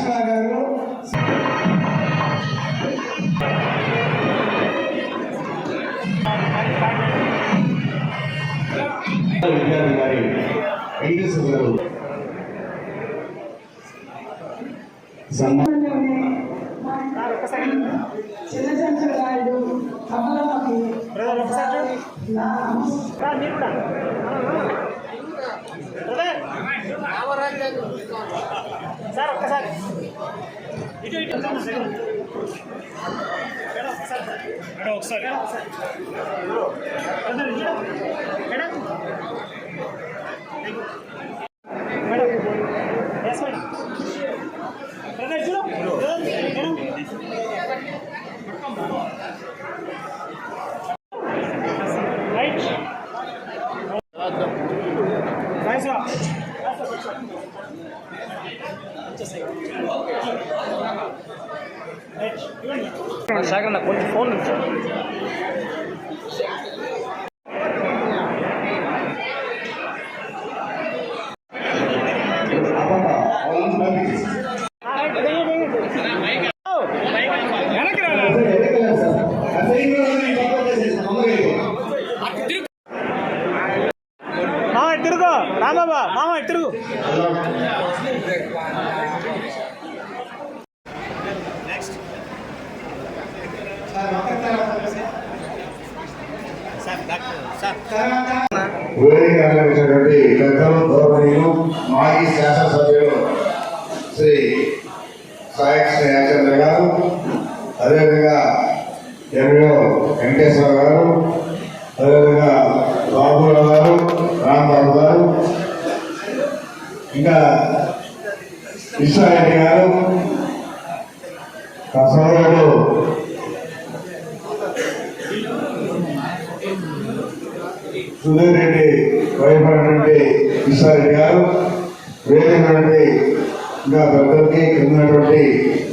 లక్ష్మణ గారు. విద్యార్థి గారి వెంకటేశ్వర గారు సన్మానం చిన్నచంద్రరాయుడు కమలమ్మకి సార్ ఒక్కసారి. ఇటు ఇటు. మేడం ఒకసారి. Madam madam madam. సాగర్ నాకు కొంచెం ఫోన్ వేదిక అలంకరించినటువంటి పెద్దలు గౌరవనీయులు మాజీ శాసనసభ్యులు శ్రీ సాయి శ్రీచంద్ర గారు అదేవిధంగా ఎంఓ వెంకటేశ్వర గారు అదేవిధంగా బాబురావు గారు రాంబాబు గారు ఇంకా విశ్వారెడ్డి గారు అయినటువంటి విశ్వారెడ్డి గారు వేదిక ఇంకా పెద్దలకి ఉన్నటువంటి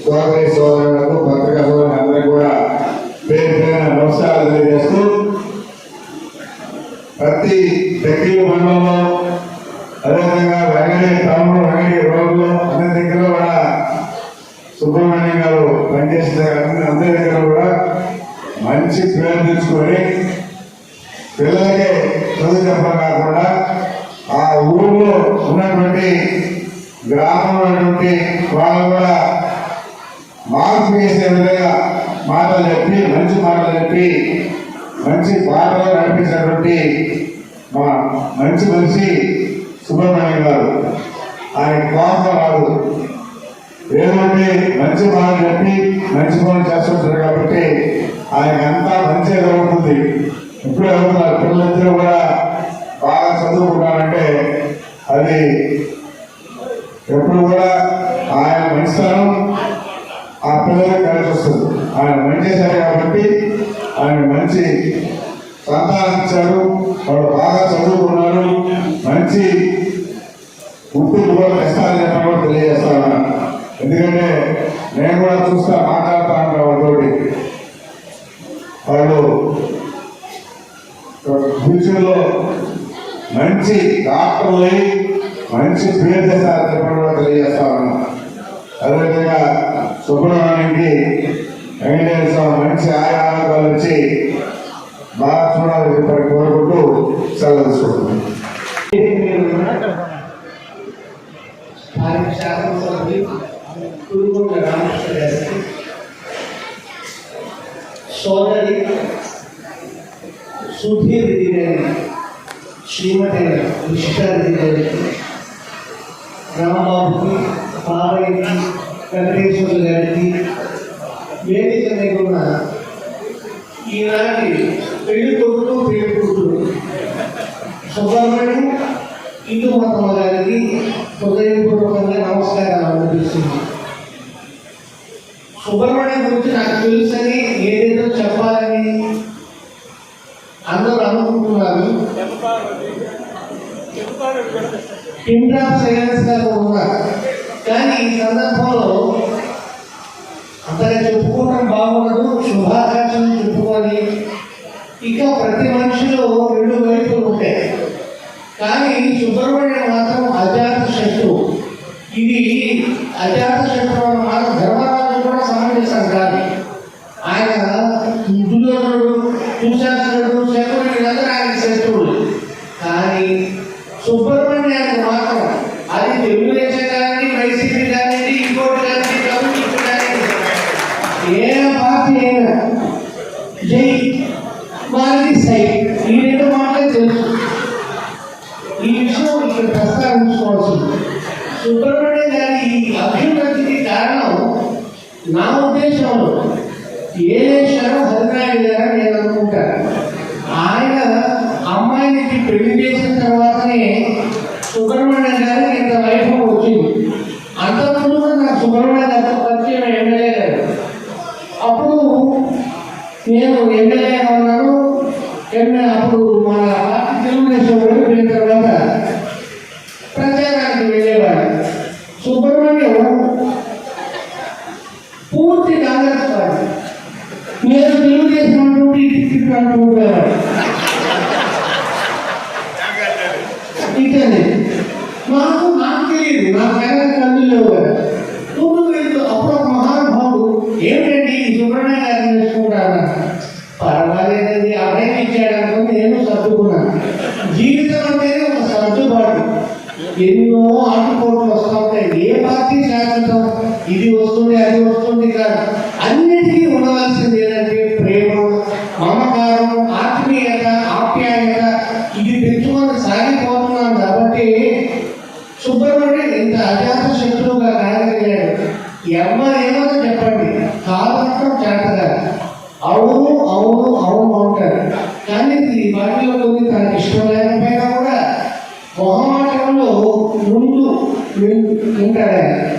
సోదరి సోదరులకు పత్రికా సోదరులు అందరికీ కూడా పేరు పేరు నమస్కారాలు తెలియజేస్తూ ప్రతి దగ్గర మండలంలో అదేవిధంగా వెంగళి టౌన్ వెంగళి రోడ్లో అన్ని దగ్గర కూడా సుబ్రహ్మణ్యం గారు పనిచేసిన అందరి దగ్గర కూడా మంచి పేరు తెచ్చుకొని పిల్లలకే చదువు చెప్పడం కాకుండా ఆ ఊళ్ళో ఉన్నటువంటి గ్రామంలో ఉన్నటువంటి వాళ్ళు కూడా మార్పు చేసే విధంగా మాటలు చెప్పి మంచి మాటలు చెప్పి మంచి పాటలు నడిపించినటువంటి మా మంచి మనిషి సుబ్రహ్మణ్యం గారు. ఆయన కోపం రాదు. ఏదంటే మంచి మాటలు చెప్పి మంచి పనులు చేస్తుంటారు కాబట్టి ఆయన అంతా మంచిగా జరుగుతుంది ఇప్పుడే అవుతున్నారు పిల్లలిద్దరూ కూడా బాగా చదువుకున్నారంటే అది ఎప్పుడు కూడా ఆయన మంచితనం ఆ పిల్లలకు కలిసి వస్తుంది ఆయన మంచి చేశారు కాబట్టి ఆయన మంచి సంతానం ఇచ్చారు. వాళ్ళు బాగా చదువుకున్నారు మంచి గుర్తింపు కూడా తెస్తారని చెప్పి కూడా తెలియజేస్తాను. ఎందుకంటే నేను కూడా చూస్తా మాట్లాడుతా ఉంటాను వాళ్ళతోటి వాళ్ళు ఫ్యూచర్లో మంచి డాక్టర్లు అయి మంచి పేరు తెస్తారని చెప్పి కూడా తెలియజేస్తా ఉన్నాను అదేవిధంగా సుబ్రహ్మణ్యంకి వెంకటేశ్వర మంచి ఆరోగ్యాలు వచ్చి బాగా చూడాలని చెప్పి కోరుకుంటూ సెలవు తీసుకుంటున్నాను స్థానిక శాసనసభ్యులు కురుకొండ రామకృష్ణ గారికి సోదరి సుధీర్ రెడ్డి గారి శ్రీమతి కృష్ణారెడ్డి గారికి రాంబాబుకి బాబాయ్కి వెంకటేశ్వర గారికి వేదిక మీద ఉన్న ఈనాటి పెళ్ళి కొడుకు పెళ్ళి కూతురు సుబ్రహ్మణ్యం హిందూ మతం గారికి హృదయపూర్వకంగా నమస్కారాలు అనిపిస్తుంది. సుబ్రహ్మణ్యం గురించి నాకు తెలుసని ఏదేదో చెప్పాలని అందరూ అనుకుంటున్నారు. కిండ్రా సైలెన్స్ గారు ఉన్నారు. కానీ ఈ సందర్భంలో అంతగా చెప్పుకోవడం బాగుండదు. శుభాకాంక్షలు చెప్పుకొని ఇక ప్రతి మనిషిలో రెండు వైపులు ఉంటాయి. కానీ సుబ్రహ్మణ్యం మాత్రం అజాత శత్రువు ఇది అజాత శత్రువు మాట ధర్మరాజు కూడా సమంజసం కాదు ఆయన దుర్యోధనుడు దుశాసనుడు శకుడు వీళ్ళందరూ ఆయన శత్రువులు. కానీ సుబ్రహ్మణ్యానికి మాత్రం అది తెలుగుదేశం కానీ వైసీపీ కానీ ఇంకోటి కానీ కమ్యూనిస్ట్ కానీ ఏ పార్టీ అయినా జై వారికి సై ఈ రెండు మాటలే తెలుసు. సుబ్రహ్మణ్యం గారి అభివృద్ధికి కారణం నా ఉద్దేశంలో. ఏ దేశాలో హరినాయుడు గారు నేను అనుకుంటాను. ఆయన అమ్మాయికి పెళ్ళి చేసిన తర్వాతనే సుబ్రహ్మణ్య గారికి ఇంత వైభవం వచ్చింది. అంతకుముందు నాకు సుబ్రహ్మణ్య గారితో పరిచయం ఎమ్మెల్యే గారు అప్పుడు నేను ఎమ్మెల్యే ఉన్నాను. ఎమ్మెల్యే అప్పుడు మన పార్టీ తెలుగుదేశం ఓడిపోయిన తర్వాత ప్రచారానికి వెళ్ళేవాడు సుబ్రహ్మణ్యం పూర్తి కాంగ్రెస్ పార్టీ నేను తెలుగుదేశం అంటుంటే టికెట్ అంటుండేవాడు ఇక్కడే నాకు నాకు తెలియదు నా జగన్ వెళ్తూ అప్పుడు ఒక మహానుభావుడు ఏమిటండి ఈ సుబ్రహ్మణ్య గారిని పర్వాలేదండి అభయం నేను సర్దుకున్నాను. జీవితం అంటేనే ఒక సర్దుబాటు. ఎన్నో ఆటుపోట్లు వస్తూ ఉంటాయి ఏ పార్టీ శాశ్వతం ఇది వస్తుంది అది వస్తుంది కాదు. అన్నిటికీ ఉండవలసింది జాగ్రత్తగా అవును అవును అవును అంటారు. కానీ ఈ వాటిలో కొన్ని తనకి ఇష్టం లేకపోయినా కూడా మొహమాటంలో ముందు విన్- వింటాడు.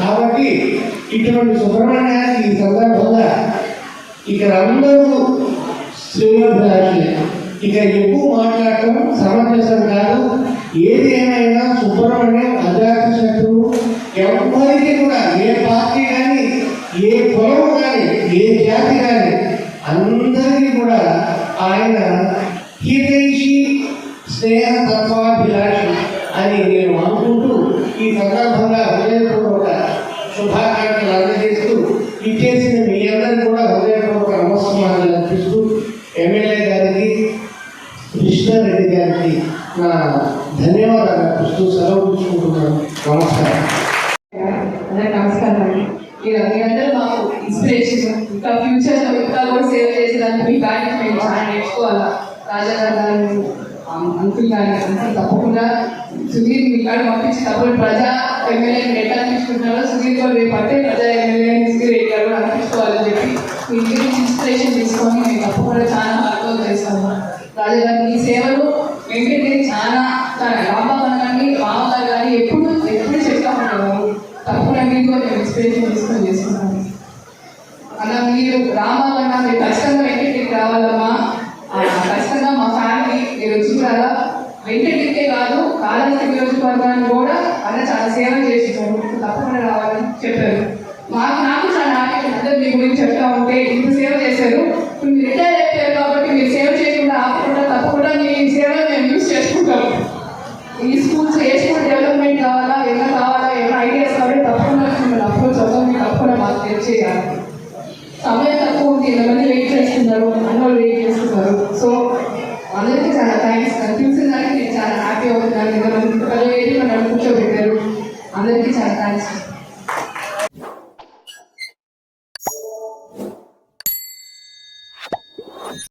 కాబట్టి ఇటువంటి సుబ్రహ్మణ్యానికి ఈ సందర్భంగా ఇక్కడ అందరూ శ్రేయోభిలాషులే. ఇక ఎక్కువ మాట్లాడటం సమంజసం కాదు. ఏది ఏమైనా సుబ్రహ్మణ్యం అజాత శత్రువు ఎవరికి కూడా ఏ పార్టీ కానీ ఏ కులం కానీ ఏ జాతి కానీ అందరినీ కూడా ఆయన హితైషి స్నేహ తత్వాభిలాషి అని నేను అనుకుంటూ ఈ సందర్భంగా హృదయపూర్వక శుభాకాంక్షలు అందజేస్తూ ఇచ్చేసిన మీ అందరికీ కూడా హృదయపూర్వక నమస్కారాలు అర్పిస్తూ ఎమ్మెల్యే గారికి కృష్ణారెడ్డి గారికి నా ధన్యవాదాలు అర్పిస్తూ సెలవు తీసుకుంటున్నాను. నమస్కారం అందరికీ నమస్కారం అండి మీరు మీ అందరూ మాకు ఇన్స్పిరేషన్ ఇంకా ఫ్యూచర్లో ఇంకా కూడా సేవ్ చేసేదానికి మీ బ్యాంక్ మేము చాలా నేర్చుకోవాలా? రాజా గారు గారు అంకుల్ గారు అంకుల్ తప్పకుండా. సుధీర్ మీ కాడ పంపించి తప్పకుండా ప్రజా ఎమ్మెల్యేని ఎట్లా తీసుకుంటున్నారో సుధీర్ గారు రేపు అంటే ప్రజా ఎమ్మెల్యేని సుధీర్ రెడ్డి గారు కూడా అనిపించుకోవాలని చెప్పి మీ ఇంటి నుంచి ఇన్స్పిరేషన్ తీసుకొని మేము తప్పకుండా చాలా హార్డ్ వర్క్ చేస్తాము రాజా గారు మీ సేవలు వెంకటే చాలా చాలా రాంబాబు కానీ మామగారు కానీ ఎప్పుడు ఎప్పుడు చెప్తా ఉంటాము తప్పకుండా మీరు కూడా మేము ఇన్స్పిరేషన్ తీసుకొని చేసుకుంటాము మీరు రావాలన్నా మీరు ఖచ్చితంగా వెంకటగిరికి రావాలమ్మా. ఖచ్చితంగా మా ఫ్యామిలీ మీరు వచ్చినారా వెంకటగిరికే కాదు కాళహస్తి నియోజకవర్గాన్ని కూడా అన్న చాలా సేవ చేసినారు. తప్పకుండా రావాలని చెప్పారు. మాకు నాకు చాలా హ్యాపీ మీ గురించి చెప్తా ఉంటే ఇంత సేవ చేశారు. రిటైర్ ఓకే తక్కువ వెయిట్ చేస్తున్నారు? అన్నోళ్ళు వెయిట్ చేస్తున్నారు. సో అందరికీ చాలా థ్యాంక్స్ కన్ఫ్యూజన్ దానికి నేను చాలా హ్యాపీ అవుతున్నాను. ఇంతమంది ఇంత నన్ను కూర్చోబెట్టారు. అందరికీ చాలా థ్యాంక్స్